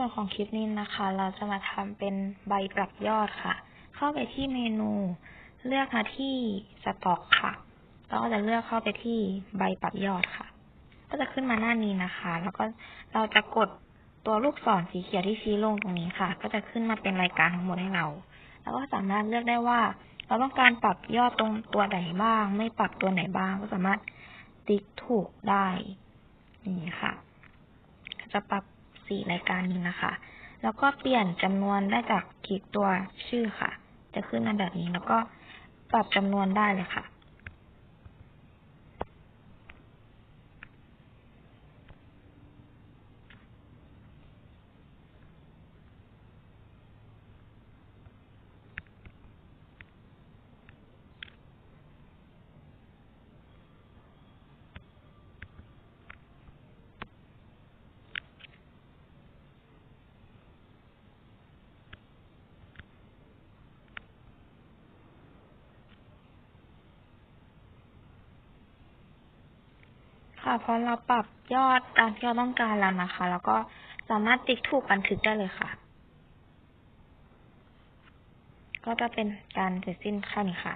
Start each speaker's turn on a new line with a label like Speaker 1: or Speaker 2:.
Speaker 1: ส่วนของคลิปนี้นะคะ เราจะมาทำเป็นใบปรับยอดค่ะ เข้าไปที่เมนู เลือกมาที่สต็อกค่ะ แล้วก็จะเลือกเข้าไปที่ใบปรับยอดค่ะ ก็จะขึ้นมาหน้านี้นะคะ แล้วก็เราจะกดตัวลูกศรสีเขียวที่ชี้ลงตรงนี้ค่ะ ก็จะขึ้นมาเป็นรายการทั้งหมดให้เรา แล้วก็สามารถเลือกได้ว่า เราต้องการปรับยอดตรงตัวไหนบ้าง ไม่ปรับตัวไหนบ้าง ก็สามารถติ๊กถูกได้ นี้ค่ะ จะปรับ สี่รายการนี้นะคะ แล้วก็เปลี่ยนจำนวนได้จากคลิกตัวชื่อค่ะ จะขึ้นมาแบบนี้แล้วก็ปรับจำนวนได้เลยค่ะ ค่ะพอเราปรับยอดตามที่เราต้องการแล้วนะคะ แล้วก็สามารถติ๊กถูกบันทึกได้เลยค่ะ ก็จะเป็นการเสร็จสิ้นขั้นค่ะ